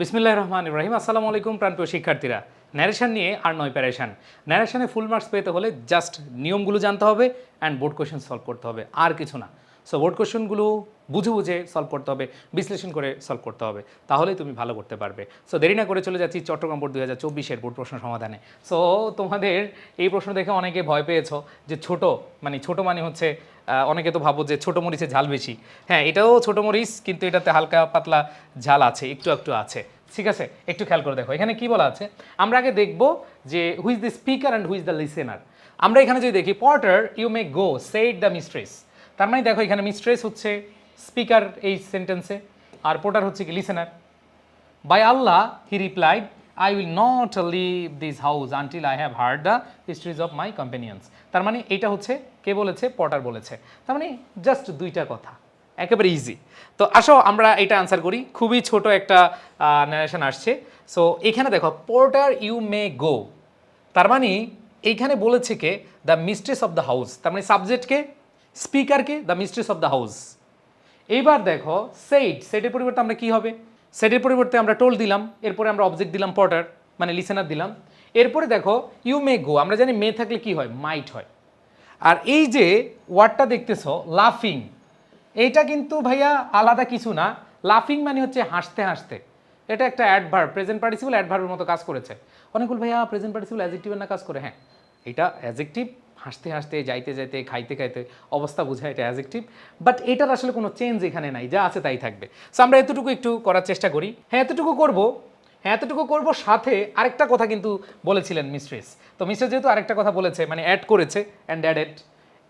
বিসমিল্লাহ রহমান ইব্রাহিম আসসালামু আলাইকুম প্রাণপ্রিয় শিক্ষার্থীরা। ন্যারেশন নিয়ে আর নয় প্যারেশান ন্যারেশানে ফুল মার্কস পেতে হলে জাস্ট নিয়মগুলো জানতে হবে অ্যান্ড বোর্ড কোয়েশন সলভ করতে হবে। আর কিছু না। সো বোর্ড কোয়েশনগুলো বুঝে বুঝে সলভ করতে হবে, বিশ্লেষণ করে সলভ করতে হবে, তাহলেই তুমি ভালো করতে পারবে। সো দেরি না করে চলে যাচ্ছি চট্টগ্রাম বোর্ড দুই হাজার চব্বিশের বোর্ড প্রশ্ন সমাধানে। সো তোমাদের এই প্রশ্ন দেখে অনেকে ভয় পেয়েছ যে ছোট মানে ছোট মানে হচ্ছে অনেকে তো ভাবো যে ছোট মরিচে ঝাল বেশি। হ্যাঁ এটাও ছোট মরিচ, কিন্তু এটাতে হালকা পাতলা ঝাল আছে, একটু একটু আছে। ঠিক আছে? একটু খেয়াল করে দেখো। এখানে কি বলা আছে? আমরা আগে দেখব যে who's the speaker and who's the listener আমরা এখানে যদি দেখি porter you may go said the mistress তার মানে দেখো, এখানে মিস্ট্রেস হচ্ছে স্পিকার এই সেন্টেন্সে আর পোর্টার হচ্ছে কি listener by Allah he replied I will not leave this house until I have heard the histories of my companions তার মানে এটা হচ্ছে, কে বলেছে? পটার বলেছে। তার মানে জাস্ট দুইটা কথা, একেবারে ইজি তো আসো, আমরা এটা আনসার করি। খুবই ছোট একটা ন্যারেশন আসছে। সো এখানে দেখো পোর্টার ইউ মে গো তার মানে এইখানে বলেছে কে? The mistress of the house তার মানে সাবজেক্টকে স্পিকারকে the mistress of the house এইবার দেখো সেট সেটের পরিবর্তে আমরা কি হবে? সেটের পরিবর্তে আমরা টোল দিলাম, এরপরে আমরা অবজেক্ট দিলাম পটার মানে লিসেনার দিলাম। এরপরে দেখো ইউ মে গো আমরা জানি মে থাকলে কি হয়? মাইট হয়। আর এই যে ওয়ার্ডটা দেখতেছো লাফিং এইটা কিন্তু ভাইয়া আলাদা কিছু না। লাফিং মানে হচ্ছে হাসতে হাসতে। এটা একটা অ্যাডভার্ব প্রেজেন্ট পার্টিসিপল অ্যাডভার্বের মতো কাজ করেছে। অনেকগুলো ভাইয়া প্রেজেন্ট পার্টিসিপল অ্যাজেক্টিভের না কাজ করে হ্যাঁ। এটা অ্যাজেক্টিভ হাসতে হাসতে, যাইতে যাইতে, খাইতে খাইতে অবস্থা বোঝায় এটা অ্যাজেক্টিভ বাট এটার আসলে কোনো চেঞ্জ এখানে নাই, যা আছে তাই থাকবে। সো আমরা এতটুকু একটু করার চেষ্টা করি। হ্যাঁ এতটুকু করব। হ্যাঁ এতটুকু করব সাথে আরেকটা কথা কিন্তু বলেছিলেন মিস্ট্রেস তো মিস্ট্রেস যেহেতু আরেকটা কথা বলেছে মানে অ্যাড করেছে অ্যান্ড অ্যাডেড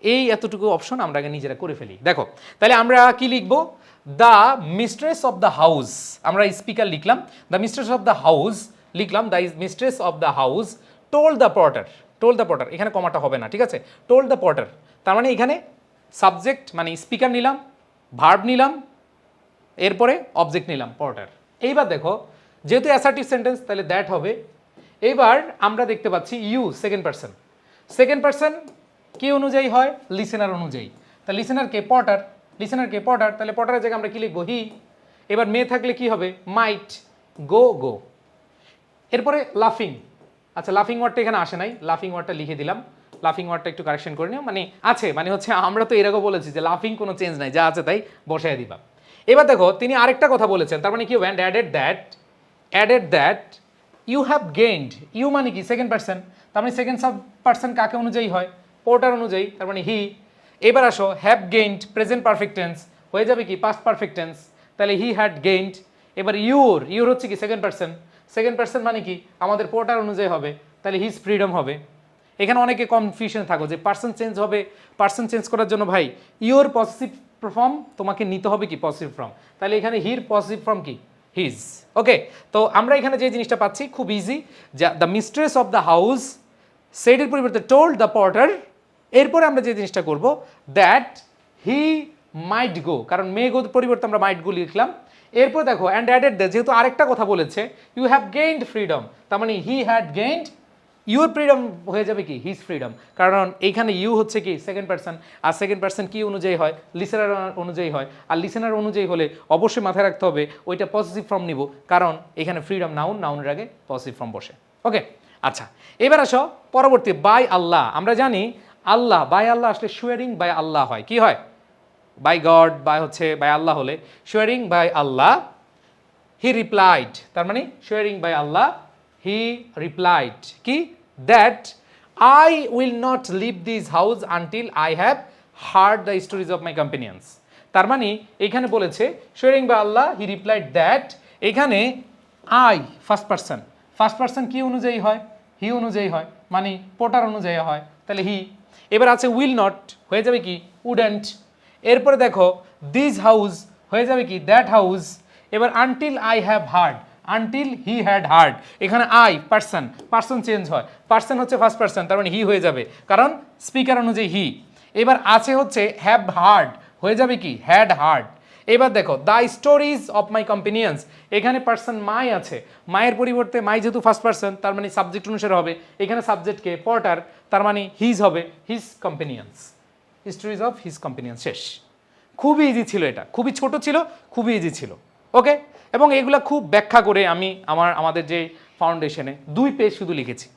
এই এতটুকু অপশন আমরা আগে নিজেরা করে ফেলি। দেখো, তাহলে আমরা কি লিখব? The mistress of the house আমরা স্পিকার লিখলাম। The mistress of the house লিখলাম the mistress of the house tell the porter tell the porter এখানে কমাটা হবে না, ঠিক আছে? টোল দ্য পটার তার মানে এখানে সাবজেক্ট মানে স্পিকার নিলাম ভার্ব নিলাম, এরপরে অবজেক্ট নিলাম পর্টার এইবার দেখো, যেহেতু অ্যাসার্টিভ সেন্টেন্স তাহলে দ্যাট হবে। এইবার আমরা দেখতে পাচ্ছি you second person second person কি অনুযায়ী হয়? লিসেনার অনুযায়ী। তা লিসেনার কে? পটার লিসেনার কে? পটার তাহলে পটারের জায়গায় আমরা কি লিখব? হি এবার মে থাকলে কি হবে? মাইট গো গো এরপরে লাফিং আচ্ছা লাফিং ওয়ার্ডটা এখানে আসে নাই। লাফিং ওয়ার্ডটা লিখে দিলাম। লাফিং ওয়ার্ডটা একটু কারেকশন করে নিও। মানে আছে মানে হচ্ছে আমরা তো এরকম বলেছি যে লাফিং কোনো চেঞ্জ নাই, যা আছে তাই বসায় দিবা। এবার দেখো, তিনি আরেকটা কথা বলেছেন, তার মানে কি হবে? Added that added that you have gained you মানে কি? সেকেন্ড পার্সন তার মানে সেকেন্ড সাব পার্সন কাকে অনুযায়ী হয়? পোর্টার অনুযায়ী, তার মানে হি এবার আসো have gained present perfect tense হয়ে যাবে কি? পাস্ট পারফেক্ট টেন্স তাহলে হি হ্যাড গেইনড এবার ইউর ইউর হচ্ছে কি? সেকেন্ড পার্সন সেকেন্ড পার্সন মানে কি? আমাদের পোর্টার অনুযায়ী হবে, তাহলে হিজ ফ্রিডম হবে। এখানে অনেকে কনফিউশন থাকো যে পার্সন চেঞ্জ হবে পার্সন চেঞ্জ করার জন্য ভাই ইওর পজিটিভ ফর্ম তোমাকে নিতে হবে কি পজিটিভ ফর্ম তাহলে এখানে হির পজিটিভ ফর্ম কি? হিজ ওকে তো আমরা এখানে যে জিনিসটা পাচ্ছি, খুব ইজি যা the mistress of the house সেটের পরিবর্তে টোল্ড দ্য পর্টার এরপরে আমরা যে জিনিসটা করব দ্যাট হি মাইট গো কারণ মে গো পরিবর্তে আমরা মাইট গো লিখলাম। এরপর দেখো অ্যান্ড অ্যাডেড দ্য যেহেতু আরেকটা কথা বলেছে ইউ হ্যাভ গেইনড ফ্রিডম তার মানে he had gained your freedom হয়ে যাবে কি? হিজ ফ্রিডম কারণ এইখানে ইউ হচ্ছে কি? সেকেন্ড পার্সন আর সেকেন্ড পার্সন কি অনুযায়ী হয়? লিসেনার অনুযায়ী হয়, আর লিসেনার অনুযায়ী হলে অবশ্যই মাথায় রাখতে হবে, ওইটা পজিটিভ ফর্ম নিব, কারণ এখানে ফ্রিডম নাউন নাউনের আগে পজিটিভ ফর্ম বসে। ওকে আচ্ছা এবার আসো, পরবর্তী বাই আল্লাহ আমরা জানি আল্লাহ বাই আল্লাহ আসলে শুয়ারিং বাই আল্লাহ হয়, কি হয়? বাই গড বা হচ্ছে বাই আল্লাহ হলে শুয়ারিং বাই আল্লাহ হি রিপ্লাইড তার মানে swearing by Allah he replied কি? That I will not leave this house until I have heard the stories of my companions তার মানে এখানে বলেছে sharing by Allah he replied that এখানে I first person first person কি অনুযায়ী হয়? হি অনুযায়ী হয় মানে পোটার অনুযায়ী হয়, তাহলে হি এবার আছে উইল নট হয়ে যাবে কি? উডেন্ট এরপরে দেখো দিস হাউস হয়ে যাবে কি? দ্যাট হাউস এবার until I have heard until he had heard এখানে আই পার্সন পার্সন চেঞ্জ হয়। পার্সন হচ্ছে ফার্স্ট পার্সন তার মানে হি হয়ে যাবে। কারণ স্পিকার অনুযায়ী হি এবার আছে হচ্ছে হ্যাভ হার্ড হয়ে যাবে কি? হ্যাড হার্ড এবার দেখো the stories of my companions এখানে পার্সন মাই আছে। মায়ের পরিবর্তে মাই যেহেতু ফার্স্ট পার্সন তার মানে সাবজেক্ট অনুসারে হবে। এখানে সাবজেক্টকে পর্টার তার মানে হিজ হবে his companions his stories of his companions শেষ। খুবই ইজি ছিল এটা। খুবই ছোট ছিল, খুবই ইজি ছিল। ওকে এবং এগুলা খুব ব্যাখ্যা করে আমি আমার, আমাদের যে ফাউন্ডেশনে দুই পেজ শুধু লিখেছি।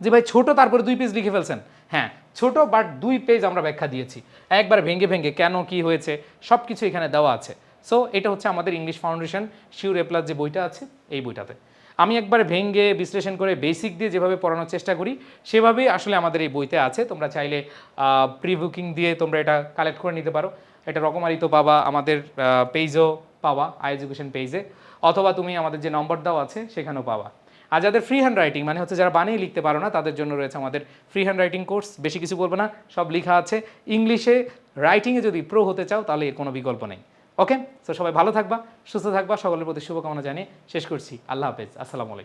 যে ভাই ছোট তারপরে দুই পেজ লিখে ফেলছেন। হ্যাঁ ছোট বাট দুই পেজ আমরা ব্যাখ্যা দিয়েছি। একবার ভেঙে ভেঙে কেন কি হয়েছে সব কিছু এখানে দেওয়া আছে। সো এটা হচ্ছে আমাদের English foundation sure A plus যে বইটা আছে, এই বইটাতে। আমি একবার ভেঙ্গে বিশ্লেষণ করে বেসিক দিয়ে যেভাবে পড়ানোর চেষ্টা করি, সেভাবেই আসলে আমাদের এই বইতে আছে। তোমরা চাইলে প্রি বুকিং দিয়ে তোমরা এটা কালেক্ট করে নিতে পারো। এটা রকমারি তো পাবা, আমাদের পেজও পাওয়া আই এডুকেশন পেজে অথবা তুমি আমাদের যে নম্বর দাও আছে, সেখানেও পাওয়া আর যাদের ফ্রি হ্যান্ড রাইটিং মানে হচ্ছে যারা বানিয়ে লিখতে পারো না, তাদের জন্য রয়েছে আমাদের ফ্রি হ্যান্ড রাইটিং কোর্স বেশি কিছু বলব না, সব লেখা আছে। ইংলিশে রাইটিংয়ে যদি প্রো হতে চাও, তাহলে এর কোনো বিকল্প নেই। ওকে তো সবাই ভালো থাকবা, সুস্থ থাকবা, সকলের প্রতি শুভকামনা জানিয়ে শেষ করছি। আল্লাহ হাফেজ। আসসালামু আলাইকুম।